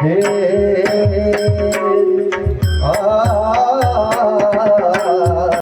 হে